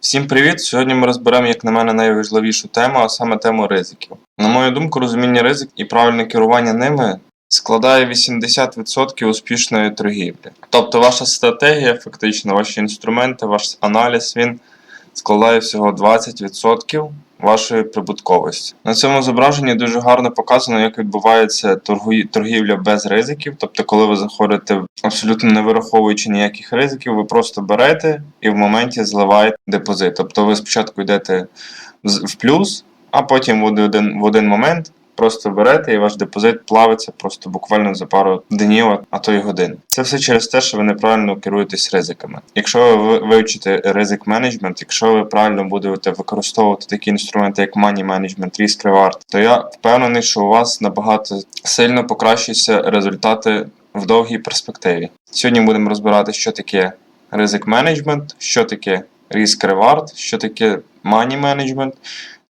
Всім привіт! Сьогодні ми розберемо, як на мене, найважливішу тему, а саме тему ризиків. На мою думку, розуміння ризик і правильне керування ними складає 80% успішної торгівлі. Тобто ваша стратегія, фактично, ваші інструменти, ваш аналіз, він складає всього 20% вашої прибутковості. На цьому зображенні дуже гарно показано, як відбувається торгівля без ризиків. Тобто, коли ви заходите абсолютно не вираховуючи ніяких ризиків, ви просто берете і в моменті зливаєте депозит. Тобто ви спочатку йдете в плюс, а потім в один, в один момент просто берете і ваш депозит плавиться просто буквально за пару днів, а то й годин. Це все через те, що ви неправильно керуєтесь ризиками. Якщо ви вивчите ризик менеджмент, якщо ви правильно будете використовувати такі інструменти, як money management, risk reward, то я впевнений, що у вас набагато сильно покращуються результати в довгій перспективі. Сьогодні будемо розбирати, що таке ризик менеджмент, що таке risk reward, що таке money management,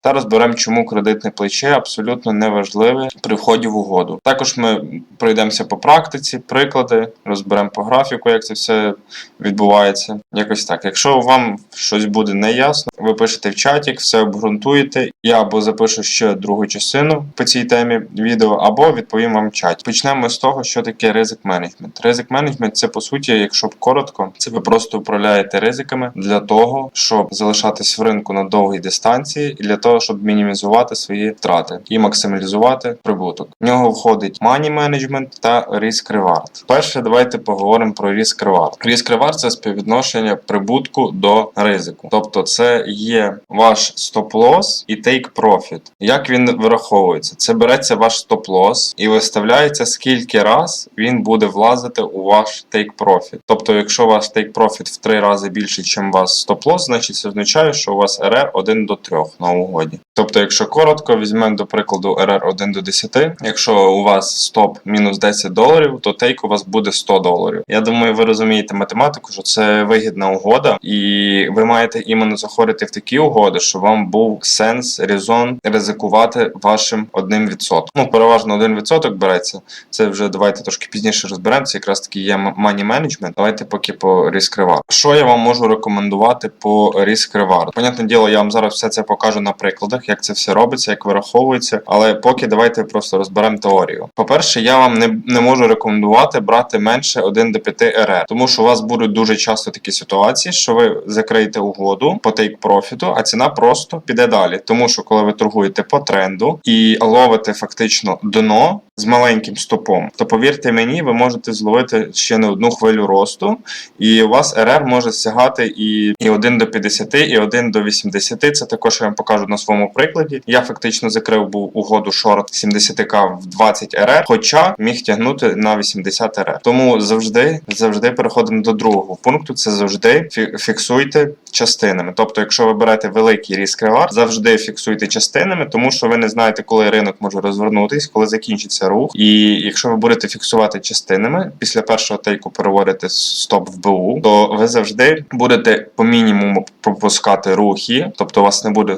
та розберемо, чому кредитне плече абсолютно неважливе при вході в угоду. Також ми пройдемося по практиці, приклади, розберемо по графіку, як це все відбувається. Якось так. Якщо вам щось буде неясно, ви пишете в чаті, все обґрунтуєте. Я або запишу ще другу частину по цій темі відео, або відповім вам в чаті. Почнемо з того, що таке ризик менеджмент. Ризик менеджмент це по суті, якщо коротко, це ви просто управляєте ризиками для того, щоб залишатись в ринку на довгій дистанції, і для того, щоб мінімізувати свої втрати і максималізувати прибуток. В нього входить money management та risk reward. Перше, давайте поговоримо про risk reward. Risk reward – це співвідношення прибутку до ризику. Тобто, це є ваш стоп-лосс і take profit. Як він вираховується? Це береться ваш стоп-лосс і виставляється, скільки раз він буде влазити у ваш take profit. Тобто, якщо ваш take profit в три рази більше, ніж у вас стоп-лосс, значить це означає, що у вас RR 1 до 3 на угоді. Тобто, якщо коротко, візьмемо до прикладу RR 1 до 10, якщо у вас стоп мінус 10 доларів, то тейк у вас буде 100 доларів. Я думаю, ви розумієте математику, що це вигідна угода, і ви маєте іменно заходити в такі угоди, щоб вам був сенс, резон ризикувати вашим одним відсотком. Ну, переважно один відсоток береться. Це вже давайте трошки пізніше розберемося. Якраз таки є money management. Давайте поки по reward. Що я вам можу рекомендувати по reward? Понятне діло, я вам зараз все це покажу на прикладах, як це все робиться, як вираховується. Але поки давайте просто розберемо теорію. По-перше, я вам не, не можу рекомендувати брати менше 1 до 5 РР, тому що у вас будуть дуже часто такі ситуації, що ви закриєте угоду по тейк профіту, а ціна просто піде далі. Тому що коли ви торгуєте по тренду і ловите фактично дно з маленьким стопом, то повірте мені, ви можете зловити ще не одну хвилю росту, і у вас РР може сягати і, і 1 до 50, і 1 до 80. Це також я вам покажу на своєму прикладі. Я фактично закрив був угоду шорт 70к в 20 РР, хоча міг тягнути на 80 РР. Тому завжди завжди переходимо до другого пункту. Це завжди фіксуйте частинами. Тобто, якщо ви берете великий різк ревар, завжди фіксуйте частинами, тому що ви не знаєте, коли ринок може розвернутись, коли закінчиться рух. І якщо ви будете фіксувати частинами, після першого тейку переводите стоп в БУ, то ви завжди будете по мінімуму пропускати рухи, тобто у вас не буде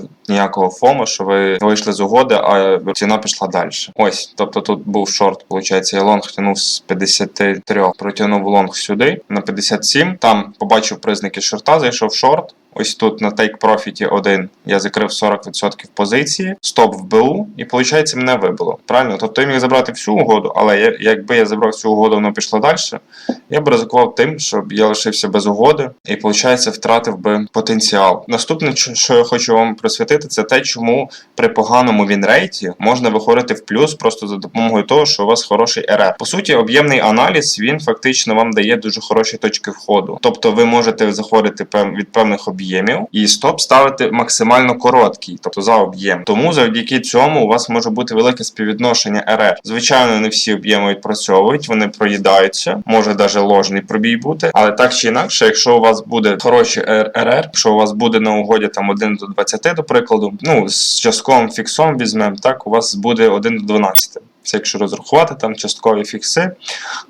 ніякого фому, що ви вийшли з угоди, а ціна пішла далі. Ось, тобто тут був шорт, виходить, я лонг тянув з 53, протягнув лонг сюди на 57. Там побачив признаки шорта, зайшов шорт. Ось тут на Take Profit 1 я закрив 40% позиції, стоп в БУ, і виходить, мене вибило. Правильно? Тобто я міг забрати всю угоду, але я, якби я забрав всю угоду, воно пішло далі, я б ризикував тим, щоб я лишився без угоди і, виходить, втратив би потенціал. Наступне, що я хочу вам присвятити, це те, чому при поганому вінрейті можна виходити в плюс просто за допомогою того, що у вас хороший РР. По суті, об'ємний аналіз він фактично вам дає дуже хороші точки входу. Тобто ви можете заходити від певних об'ємів і стоп ставити максимально короткий, тобто за об'єм. Тому завдяки цьому у вас може бути велике співвідношення РР. Звичайно, не всі об'єми відпрацьовують, вони проїдаються, може навіть ложний пробій бути, але так чи інакше, якщо у вас буде хороший РР, якщо у вас буде на угоді там 1 до 20, до прикладу, ну з частковим фіксом візьмемо, так у вас буде 1 до 12. Це якщо розрахувати там часткові фікси,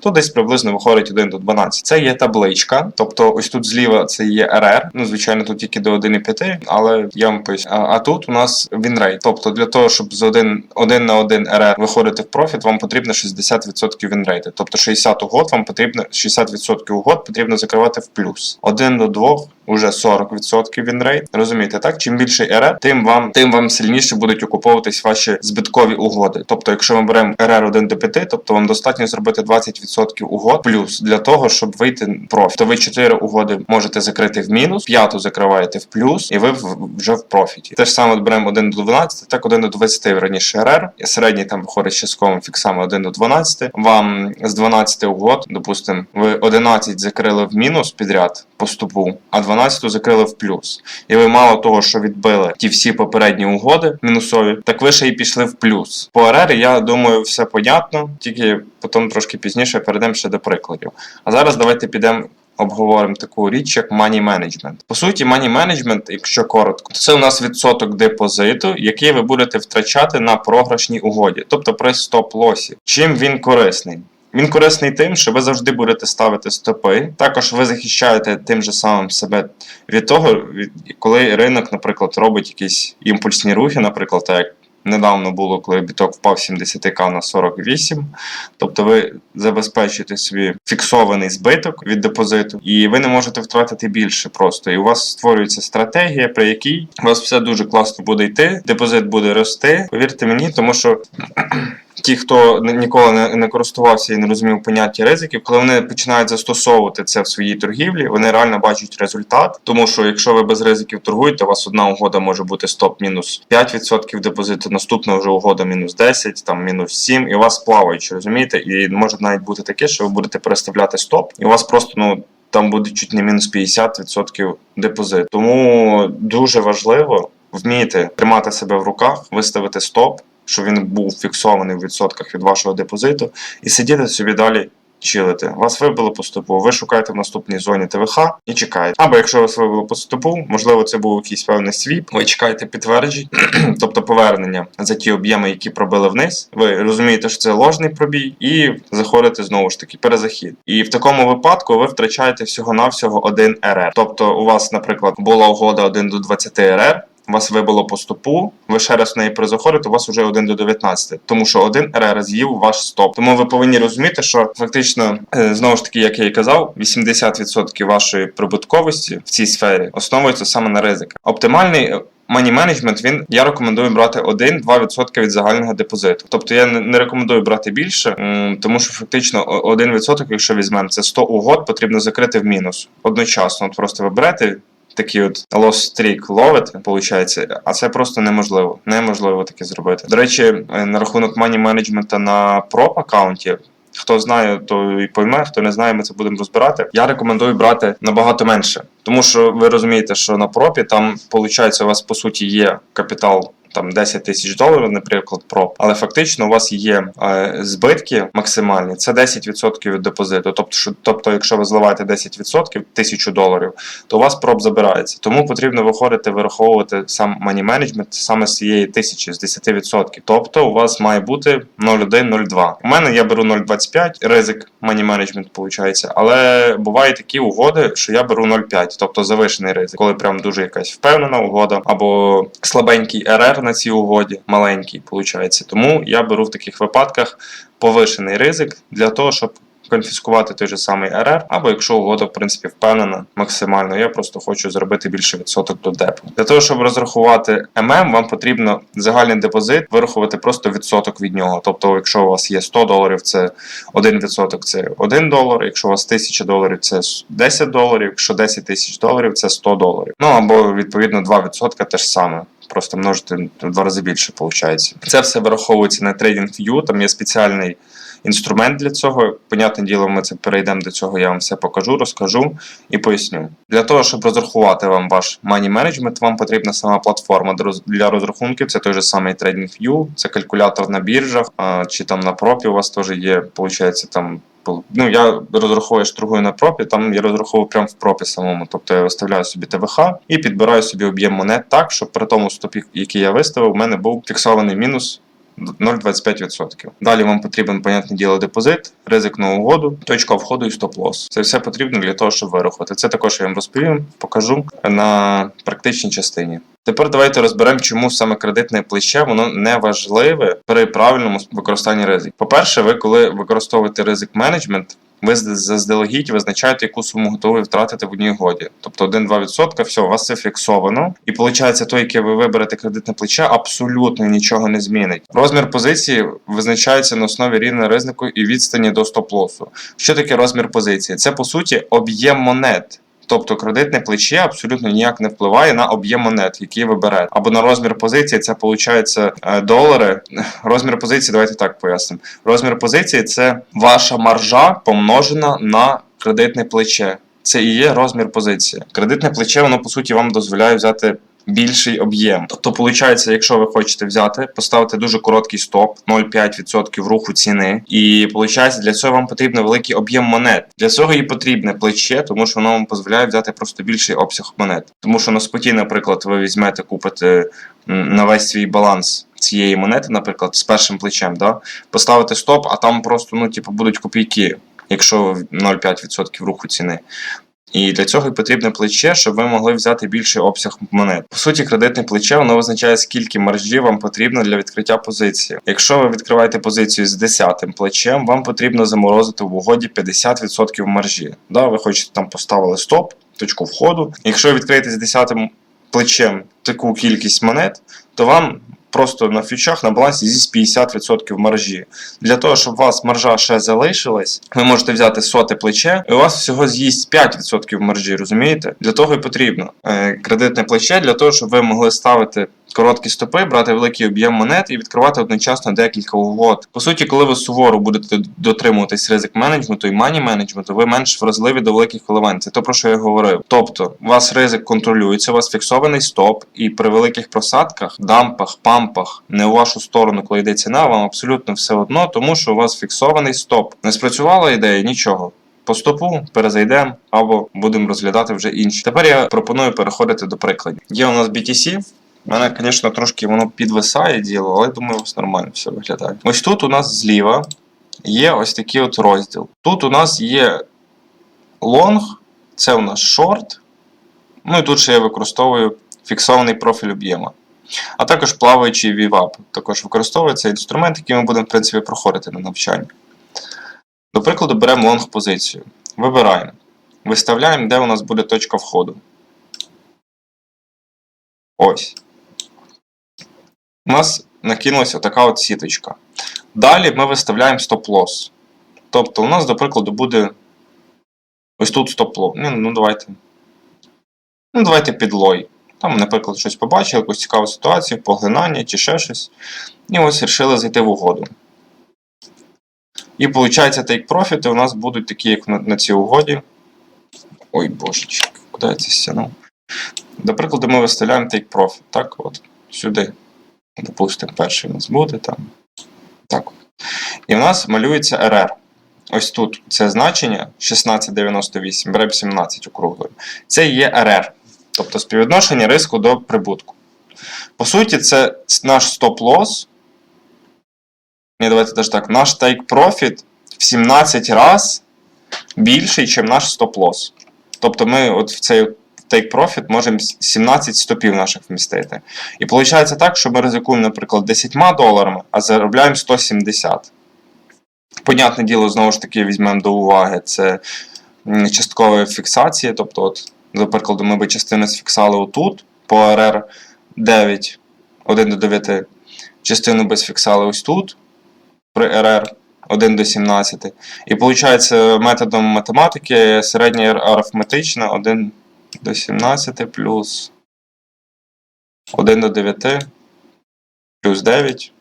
то десь приблизно виходить 1 до 12. Це є табличка, тобто ось тут зліва це є РР. Ну, звичайно, тут тільки до 1,5, але я вам поясню. А, тут у нас вінрейт. Тобто для того, щоб з 1, 1 на 1 РР виходити в профіт, вам потрібно 60% вінрейту. Тобто 60 угод вам потрібно 60% угод потрібно закривати в плюс. 1 до 2 уже 40% вінрейт. Розумієте, так? Чим більший РР, тим вам тим вам сильніше будуть окуповуватись ваші збиткові угоди. Тобто, якщо ми беремо РР 1 до 5, тобто вам достатньо зробити 20% угод плюс для того, щоб вийти в профіт. То ви 4 угоди можете закрити в мінус, п'яту закриваєте в плюс, і ви вже в профіті. Те ж саме беремо 1 до 12, так 1 до 20 раніше РР, середній там виходить з частковими фіксами 1 до 12. Вам з 12 угод, допустимо, ви 11 закрили в мінус підряд по стопу, а 12 закрили в плюс. І ви мало того, що відбили ті всі попередні угоди мінусові, так ви ще й пішли в плюс. По РР, я думаю, все понятно, тільки потім трошки пізніше перейдемо ще до прикладів. А зараз давайте підемо. Обговоримо таку річ, як money management. По суті, money management, якщо коротко, то це у нас відсоток депозиту, який ви будете втрачати на програшній угоді, тобто при стоп-лосі. Чим він корисний? Він корисний тим, що ви завжди будете ставити стопи. Також ви захищаєте тим же самим себе від того, від, коли ринок, наприклад, робить якісь імпульсні рухи, наприклад, так як недавно було, коли біток впав 70к на 48. Тобто ви забезпечуєте собі фіксований збиток від депозиту, і ви не можете втратити більше просто. І у вас створюється стратегія, при якій у вас все дуже класно буде йти, депозит буде рости. Повірте мені, тому що. Ті, хто ніколи не, не користувався і не розумів поняття ризиків, коли вони починають застосовувати це в своїй торгівлі, вони реально бачать результат. Тому що якщо ви без ризиків торгуєте, у вас одна угода може бути стоп мінус 5% депозиту, наступна вже угода мінус 10, там мінус 7, і у вас плаваючи, розумієте? І може навіть бути таке, що ви будете переставляти стоп, і у вас просто ну. Там буде чуть не мінус 50% депозит. Тому дуже важливо вміти тримати себе в руках, виставити стоп, щоб він був фіксований в відсотках від вашого депозиту, і сидіти собі далі. Чилити. Вас вибило по стопу, ви шукаєте в наступній зоні ТВХ і чекаєте. Або якщо вас вибило по стопу, можливо, це був якийсь певний свіп, ви чекаєте підтверджень, тобто повернення за ті об'єми, які пробили вниз. Ви розумієте, що це ложний пробій, і заходите знову ж таки перезахід. І в такому випадку ви втрачаєте всього-навсього один РР. Тобто, у вас, наприклад, була угода 1 до 20 РР. Вас вибило по стопу, ви ще раз в неї перезаходите, у вас вже 1 до 19, тому що один РР з'їв ваш стоп. Тому ви повинні розуміти, що фактично, е, знову ж таки, як я і казав, 80% вашої прибутковості в цій сфері основується саме на ризиках. Оптимальний е, Money Management, він я рекомендую брати 1-2% від загального депозиту. Тобто я не рекомендую брати більше, тому що фактично о- 1%, якщо візьмемо, це 100 угод, потрібно закрити в мінус одночасно. От просто ви берете. Такий от лос-стрік ловити, виходить, а це просто неможливо. Неможливо таке зробити. До речі, е, на рахунок мані менеджмента на проп аккаунті. Хто знає, то і пойме, хто не знає, ми це будемо розбирати. Я рекомендую брати набагато менше, тому що ви розумієте, що на пропі там виходить, у вас по суті є капітал. Там 10 тисяч доларів, наприклад, проб, але фактично у вас є е, збитки максимальні, це 10% від депозиту. Тобто, що, тобто, якщо ви зливаєте 10% тисячу доларів, то у вас проб забирається. Тому потрібно виходити, вираховувати сам мані менеджмент саме з цієї тисячі, з 10%. Тобто у вас має бути 0,1-0,2. У мене я беру 0,25, ризик мані менеджмент виходить, але бувають такі угоди, що я беру 0,5, тобто завишений ризик, коли прям дуже якась впевнена угода, або слабенький РР на цій угоді, маленький, виходить. Тому я беру в таких випадках повишений ризик для того, щоб конфіскувати той же самий РР, або якщо угода, в принципі, впевнена максимально, я просто хочу зробити більше відсоток до депу. Для того, щоб розрахувати ММ, вам потрібно загальний депозит вирахувати просто відсоток від нього. Тобто, якщо у вас є 100 доларів, це 1 відсоток це 1 долар, якщо у вас 1000 доларів, це 10 доларів, якщо 10 тисяч доларів, це 100 доларів. Ну або відповідно 2% те ж саме. Просто множити в два рази більше виходить. Це все враховується на TradingView, там є спеціальний інструмент для цього. Понятне діло, ми це перейдемо до цього, я вам все покажу, розкажу і поясню. Для того, щоб розрахувати вам ваш money management, вам потрібна сама платформа для розрахунків. Це той же самий TradingView, це калькулятор на біржах, чи там на пропі у вас теж є, виходить, там. Ну, я розраховую, що на пропі, там я розраховую прямо в пропі самому. Тобто я виставляю собі ТВХ і підбираю собі об'єм монет так, щоб при тому стопі, який я виставив, у мене був фіксований мінус 0,25%. Далі вам потрібен, понятне діло, депозит, ризик на угоду, точка входу і стоп-лосс. Це все потрібно для того, щоб вирахувати. Це також я вам розповім, покажу на практичній частині. Тепер давайте розберемо, чому саме кредитне плече воно не важливе при правильному використанні ризик. По-перше, ви коли використовуєте ризик менеджмент, ви заздалегідь визначаєте, яку суму готові втратити в одній годі. Тобто 1-2%, все, у вас це фіксовано. І виходить, той, яке ви виберете кредитне плече, абсолютно нічого не змінить. Розмір позиції визначається на основі рівня ризику і відстані до стоп-лосу. Що таке розмір позиції? Це по суті об'єм монет. Тобто кредитне плече абсолютно ніяк не впливає на об'єм монет, які ви берете. Або на розмір позиції, це виходить долари. Розмір позиції, давайте так пояснимо. Розмір позиції це ваша маржа помножена на кредитне плече. Це і є розмір позиції. Кредитне плече, воно по суті вам дозволяє взяти більший об'єм. Тобто, виходить, якщо ви хочете взяти, поставити дуже короткий стоп, 0,5% руху ціни. І виходить, для цього вам потрібен великий об'єм монет. Для цього і потрібне плече, тому що воно вам дозволяє взяти просто більший обсяг монет. Тому що на споті, наприклад, ви візьмете, купите на весь свій баланс. Цієї монети, наприклад, з першим плечем, да, поставити стоп, а там просто ну, типу, будуть копійки, якщо 0,5% руху ціни. І для цього і потрібне плече, щоб ви могли взяти більший обсяг монет. По суті, кредитне плече воно визначає, скільки маржі вам потрібно для відкриття позиції. Якщо ви відкриваєте позицію з 10 плечем, вам потрібно заморозити в угоді 50% маржі. Да, ви хочете там поставили стоп, точку входу. Якщо ви відкриєте з 10 плечем таку кількість монет, то вам просто на фьючах на балансі зі 50% маржі. Для того, щоб у вас маржа ще залишилась, ви можете взяти соте плече, і у вас всього з'їсть 5% маржі, розумієте? Для того і потрібно е, кредитне плече, для того, щоб ви могли ставити. Короткі стопи, брати великий об'єм монет і відкривати одночасно декілька угод. По суті, коли ви суворо будете дотримуватись ризик менеджменту і мані менеджменту, ви менш вразливі до великих коливань. Це то, про що я говорив. Тобто, у вас ризик контролюється, у вас фіксований стоп, і при великих просадках, дампах, пампах, не у вашу сторону, коли йде ціна, вам абсолютно все одно, тому що у вас фіксований стоп. Не спрацювала ідея, нічого. По стопу перезайдемо або будемо розглядати вже інші. Тепер я пропоную переходити до прикладів. Є у нас BTC. Мене, звісно, трошки воно підвисає діло, але думаю, у вас нормально все виглядає. Ось тут у нас зліва є ось такий от розділ. Тут у нас є лонг, це у нас шорт. Ну і тут ще я використовую фіксований профіль об'єма. А також плаваючий VWAP. Також використовується інструмент, який ми будемо, в принципі, проходити на навчанні. До прикладу, беремо лонг позицію. Вибираємо. Виставляємо, де у нас буде точка входу. Ось. У нас накинулася така от сіточка. Далі ми виставляємо стоп-лосс. Тобто, у нас, до прикладу, буде ось тут стоп-лосс. Ну, давайте. Ну, давайте під лой. Там, наприклад, щось побачили, якусь цікаву ситуацію, поглинання чи ще щось. І ось вирішили зайти в угоду. І виходить, take profit у нас будуть такі, як на, на цій угоді. Ой, божечки, куди я це стягнув? До прикладу, ми виставляємо take profit. Так, от, сюди. Допустимо, перший у нас буде там. Так. І в нас малюється RR. Ось тут це значення 1698, беремо 17 округлою. Це є RR. Тобто співвідношення риску до прибутку. По суті, це наш стоп-лосс. Ні, давайте теж так. Наш take profit в 17 раз більший, ніж наш стоп-лосс. Тобто ми от в цей take profit можемо 17 стопів наших вмістити. І виходить так, що ми ризикуємо, наприклад, 10 доларами, а заробляємо 170. Понятне діло, знову ж таки, візьмемо до уваги, це часткова фіксація. Тобто, от, до прикладу, ми би частину сфіксали отут по RR 9, 1 до 9, частину би сфіксали ось тут при RR 1 до 17. І виходить, методом математики середня арифметична 1 до 17 плюс 1 до 9 плюс 9.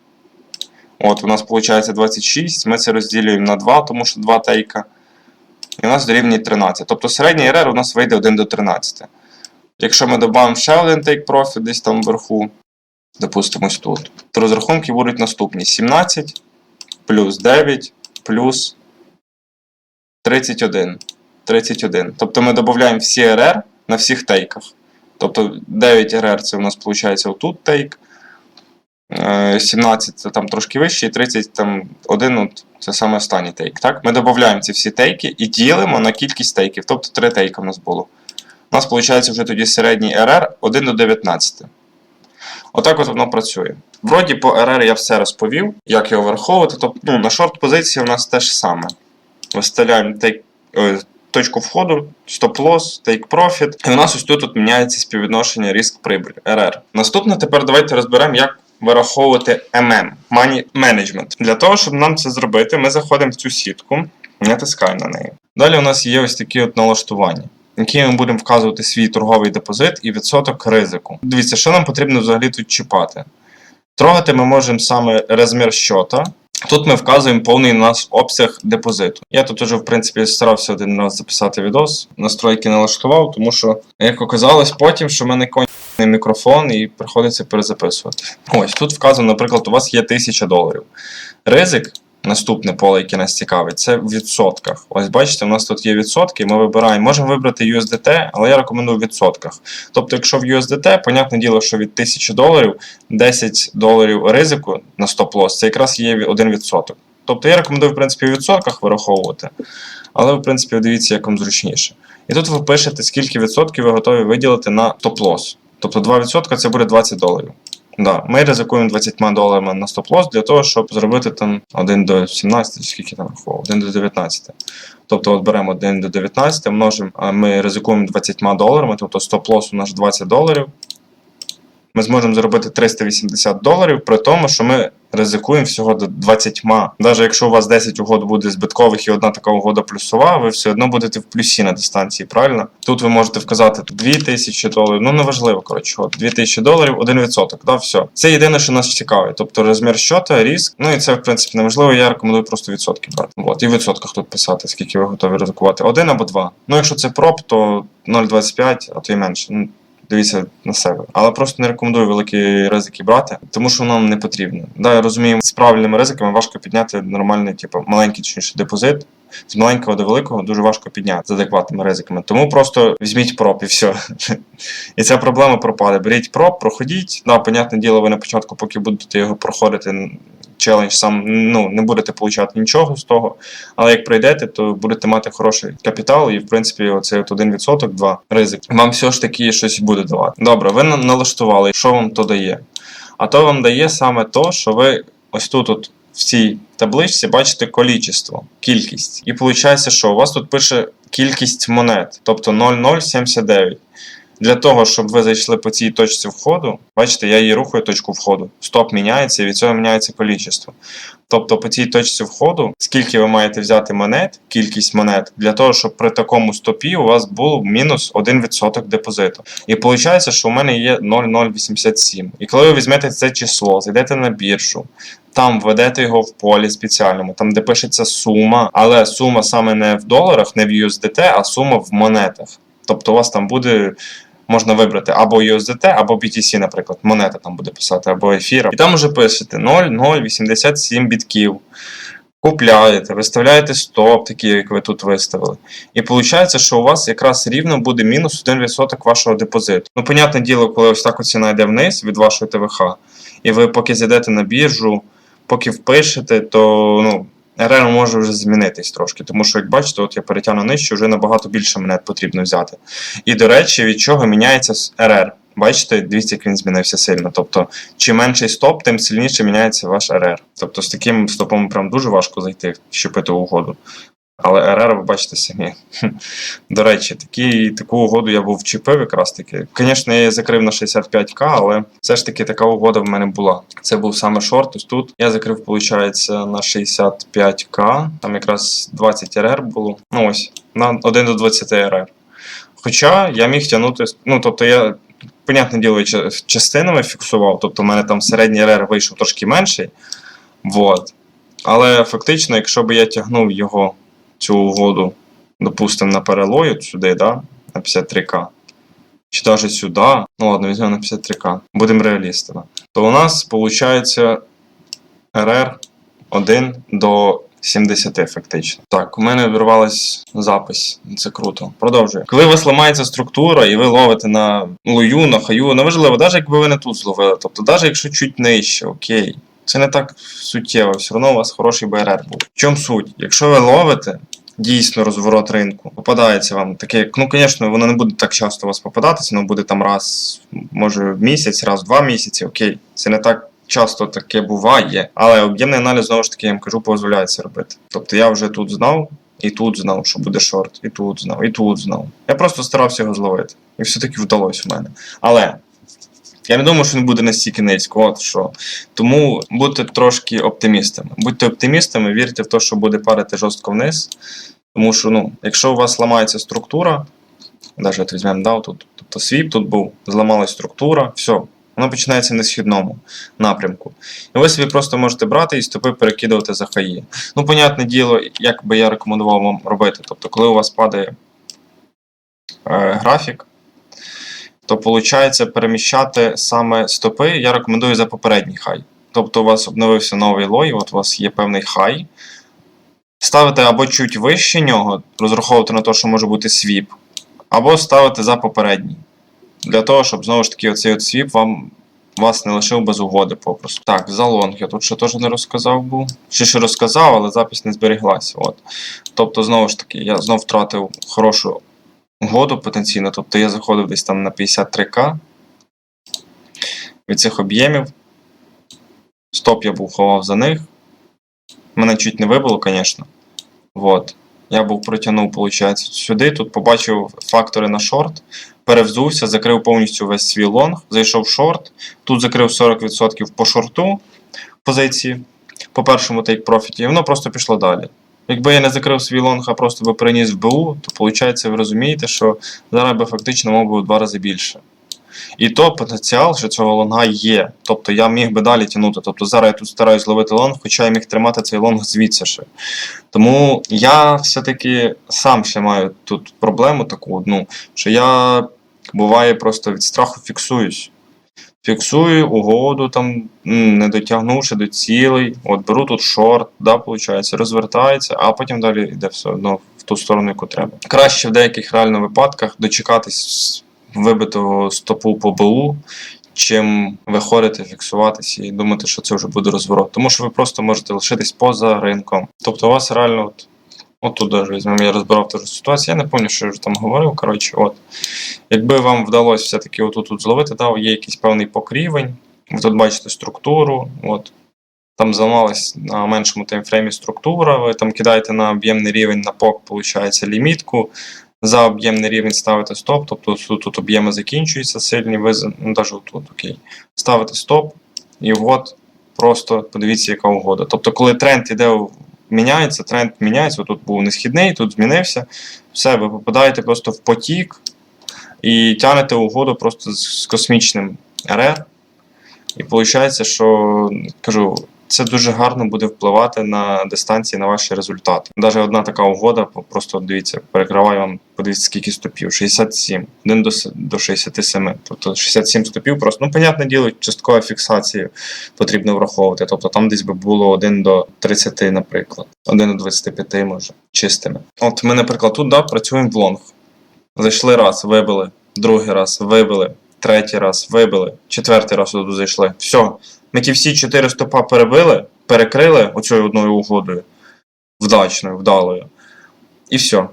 От, у нас виходить 26. Ми це розділюємо на 2, тому що 2 тейка. І у нас дорівнює 13. Тобто середній РР у нас вийде 1 до 13. Якщо ми додамо ще один take profit десь там вверху, допустимо ось тут, то розрахунки будуть наступні: 17 плюс 9 плюс 31. 31. Тобто ми додаємо всі РР на всіх тейках. Тобто 9 РР це у нас виходить отут тейк. е, 17 це там трошки вище, і 30 там 1 от, це саме останній тейк. Так? Ми додаємо ці всі тейки і ділимо на кількість тейків. Тобто 3 тейка в нас було. У нас виходить вже тоді середній РР 1 до 19. Отак от воно працює. Вроді по РР я все розповів, як його враховувати. Тобто ну, на шорт позиції у нас те ж саме. виставляємо take, е, точку входу, стоп-лосс, take profit. І у нас ось тут от міняється співвідношення риск прибиль RR. Наступне тепер давайте розберемо, як вираховувати MM, Money Management. Для того, щоб нам це зробити, ми заходимо в цю сітку, натискаємо на неї. Далі у нас є ось такі от налаштування. Які ми будемо вказувати свій торговий депозит і відсоток ризику. Дивіться, що нам потрібно взагалі тут чіпати. Трогати ми можемо саме розмір щота. Тут ми вказуємо повний наш обсяг депозиту. Я тут уже, в принципі, старався один раз записати відос, настройки налаштував, тому що, як оказалось, потім, що в мене кончений мікрофон і приходиться перезаписувати. Ось тут вказано, наприклад, у вас є 1000 доларів. Ризик, наступне поле, яке нас цікавить, це в відсотках. Ось бачите, у нас тут є відсотки, ми вибираємо, можемо вибрати USDT, але я рекомендую в відсотках. Тобто, якщо в USDT, понятне діло, що від 1000 доларів 10 доларів ризику на стоп-лосс, це якраз є 1%. Тобто я рекомендую, в принципі, в відсотках вираховувати, але, в принципі, дивіться, як вам зручніше. І тут ви пишете, скільки відсотків ви готові виділити на стоп-лосс. Тобто 2% це буде 20 доларів. Да, ми ризикуємо 20 доларами на стоп-лосс для того, щоб зробити там 1 до 17, скільки там рахував, 1 до 19. Тобто от беремо 1 до 19, множимо, ми ризикуємо 20 доларами, тобто стоп-лосс у нас 20 доларів. Ми зможемо заробити 380 доларів, при тому, що ми ризикуємо всього до 20. Навіть якщо у вас 10 угод буде збиткових і одна така угода плюсова, ви все одно будете в плюсі на дистанції, правильно? Тут ви можете вказати 2000 доларів, ну неважливо, коротше, от 2000 доларів, 1%, да, все. Це єдине, що нас цікавить. Тобто розмір щота, риск, ну і це, в принципі, неважливо, я рекомендую просто відсотки брати. От, і відсотках тут писати, скільки ви готові ризикувати. Один або два. Ну, якщо це проб, то 0,25, а то й менше. Дивіться на себе, але просто не рекомендую великі ризики брати, тому що нам не потрібно. Да, я розумію, з правильними ризиками важко підняти нормальний, типу, маленький точніше депозит. З маленького до великого дуже важко підняти з адекватними ризиками. Тому просто візьміть проб і все. І ця проблема пропаде. Беріть проб, проходіть. Да, понятне діло, ви на початку, поки будете його проходити, челендж сам ну, не будете получати нічого з того. Але як пройдете, то будете мати хороший капітал, і в принципі, оцей от 1%, 2 ризик. Вам все ж таки щось буде давати. Добре, ви налаштували, що вам то дає? А то вам дає саме то, що ви ось тут, от в цій табличці, бачите количество, кількість. І виходить, що у вас тут пише кількість монет, тобто 0,079. Для того, щоб ви зайшли по цій точці входу, бачите, я її рухаю точку входу. Стоп міняється, і від цього міняється количество. Тобто по цій точці входу, скільки ви маєте взяти монет, кількість монет, для того, щоб при такому стопі у вас було мінус 1% депозиту. І виходить, що у мене є 0,087. І коли ви візьмете це число, зайдете на біржу, там введете його в полі спеціальному, там де пишеться сума, але сума саме не в доларах, не в USDT, а сума в монетах. Тобто у вас там буде. Можна вибрати або USDT, або BTC, наприклад, монета там буде писати, або ефір. І там уже пишете 0,087 бітків. Купляєте, виставляєте стоп, такий, як ви тут виставили. І виходить, що у вас якраз рівно буде мінус 1% вашого депозиту. Ну, понятне діло, коли ось так ціна йде вниз від вашої ТВХ, і ви поки зайдете на біржу, поки впишете, то ну, РР може вже змінитись трошки. Тому що, як бачите, от я перетягну нижче, вже набагато більше монет потрібно взяти. І, до речі, від чого міняється РР? Бачите, дивіться, як він змінився сильно. Тобто, чим менший стоп, тим сильніше міняється ваш РР. Тобто з таким стопом прям дуже важко зайти, щепити угоду. Але РР, ви бачите самі. До речі, такі, таку угоду я був вчепив якраз таки. Звісно, я її закрив на 65к, але все ж таки така угода в мене була. Це був саме шорт. Ось тут я закрив, виходить, на 65к. Там якраз 20 РР було. Ну ось, на 1 до 20 РР. Хоча я міг тягнути, ну тобто я, понятне діло, частинами фіксував, тобто в мене там середній РР вийшов трошки менший. Вот. Але фактично, якщо б я тягнув його, цю угоду, допустимо, на перелої сюди, да, на 53к, чи навіть сюди, ну ладно, візьмемо на 53к, будемо реалістами, то у нас виходить РР 1 до 70 фактично. Так, у мене обірвалась запись. Це круто. Продовжую. Коли у вас ламається структура і ви ловите на лою, на хаю, неважливо, навіть якби ви не тут зловили, тобто навіть якщо чуть нижче, окей. Це не так суттєво, все одно у вас хороший БРР буде. В чому суть? Якщо ви ловите дійсно розворот ринку, попадається вам таке, ну, звісно, воно не буде так часто у вас попадатися, воно буде там раз, може, в місяць, раз в два місяці, окей. Це не так часто таке буває, але об'ємний аналіз, знову ж таки, я вам кажу, дозволяє це робити. Тобто я вже тут знав, і тут знав, що буде шорт, і тут знав, і тут знав. Я просто старався його зловити. І все-таки вдалося в мене. Але я не думаю, що він буде настільки низько. От що. Тому будьте трошки оптимістами. Будьте оптимістами, вірте в те, що буде парити жорстко вниз. Тому що, ну, якщо у вас ламається структура, навіть візьмемо да, тут, тобто свіп тут був, зламалась структура, все, воно починається на східному напрямку. І ви собі просто можете брати і стопи перекидувати за хаї. Ну, понятне діло, як би я рекомендував вам робити. Тобто, коли у вас падає е, графік, то виходить переміщати саме стопи, я рекомендую за попередній хай. Тобто у вас обновився новий лой, от у вас є певний хай. Ставите або чуть вище нього, розраховувати на те, що може бути свіп, або ставити за попередній. Для того, щоб знову ж таки оцей от свіп вам вас не лишив без угоди попросту. Так, за лонг я тут ще теж не розказав був. Ще ще розказав, але запись не зберіглася. От. Тобто, знову ж таки, я знов втратив хорошу угоду потенційно. Тобто я заходив десь там на 53к від цих об'ємів. Стоп я був ховав за них. Мене чуть не вибило, звісно. Вот. Я був протягнув, виходить, сюди. Тут побачив фактори на шорт, перевзувся, закрив повністю весь свій лонг, зайшов в шорт. Тут закрив 40% по шорту позиції, по першому тейк профіті, і воно просто пішло далі. Якби я не закрив свій лонг, а просто би приніс в БУ, то виходить, ви розумієте, що зараз би фактично мав би в два рази більше. І то потенціал, що цього лонга є. Тобто я міг би далі тягнути. Тобто зараз я тут стараюсь ловити лонг, хоча я міг тримати цей лонг звідси ще. Тому я все-таки сам ще маю тут проблему таку одну, що я буває просто від страху фіксуюсь. Фіксую угоду, там, не дотягнувши до цілей. От беру тут шорт, да, виходить, розвертається, а потім далі йде все одно в ту сторону, яку треба. Краще в деяких реально випадках дочекатись вибитого стопу по БУ, чим виходити, фіксуватися і думати, що це вже буде розворот. Тому що ви просто можете лишитись поза ринком. Тобто у вас реально от. От тут даже візьмемо, я розбирав ту ситуацію, я не пам'ятаю, що я вже там говорив. Коротше, от. Якби вам вдалося все-таки отут тут зловити, да, є якийсь певний покрівень, ви тут бачите структуру, от. там зламалась на меншому таймфреймі структура, ви там кидаєте на об'ємний рівень на пок, виходить, лімітку, за об'ємний рівень ставите стоп, тобто тут, тут об'єми закінчуються сильні, ви ну, навіть тут, окей. Ставите стоп, і от просто подивіться, яка угода. Тобто, коли тренд іде в- міняється, тренд міняється, тут був несхідний, тут змінився. Все, ви попадаєте просто в потік і тянете угоду просто з космічним РР. І виходить, що кажу, це дуже гарно буде впливати на дистанції на ваші результати. Навіть одна така угода, просто дивіться, перекриваю вам, подивіться, скільки стопів. 67, 1 до, до 67. Тобто 67 стопів просто, ну, понятне діло, часткова фіксація потрібно враховувати. Тобто там десь би було 1 до 30, наприклад, 1 до 25, може, чистими. От ми, наприклад, тут да, працюємо в лонг. Зайшли раз, вибили, другий раз, вибили, третій раз, вибили, четвертий раз туди зайшли. Все. Ми ті всі чотири стопа перебили, перекрили оцею одною угодою. Вдачною, вдалою. І все.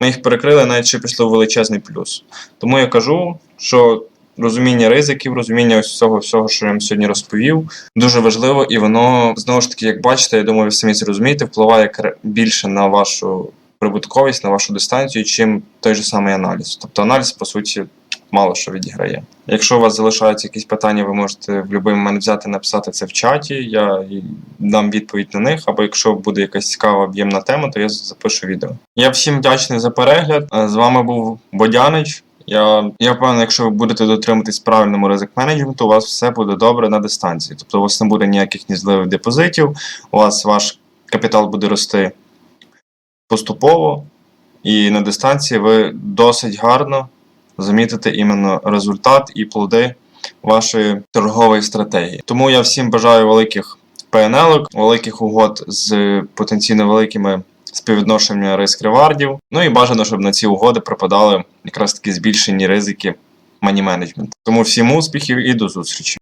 Ми їх перекрили, навіть ще пішли в величезний плюс. Тому я кажу, що розуміння ризиків, розуміння ось цього всього, що я вам сьогодні розповів, дуже важливо, і воно, знову ж таки, як бачите, я думаю, ви самі це розумієте, впливає більше на вашу прибутковість, на вашу дистанцію, чим той же самий аналіз. Тобто аналіз, по суті, мало що відіграє. Якщо у вас залишаються якісь питання, ви можете в будь-який момент взяти, написати це в чаті, я дам відповідь на них, або якщо буде якась цікава об'ємна тема, то я запишу відео. Я всім вдячний за перегляд. Е, З вами був Бодянич. Я, я впевнений, якщо ви будете дотримуватись правильному ризик менеджменту, у вас все буде добре на дистанції. Тобто у вас не буде ніяких нізливих депозитів, у вас ваш капітал буде рости поступово, і на дистанції ви досить гарно замітите іменно результат і плоди вашої торгової стратегії. Тому я всім бажаю великих pnl великих угод з потенційно великими співвідношеннями риск ревардів. Ну і бажано, щоб на ці угоди припадали якраз такі збільшені ризики мані менеджменту. Тому всім успіхів і до зустрічі!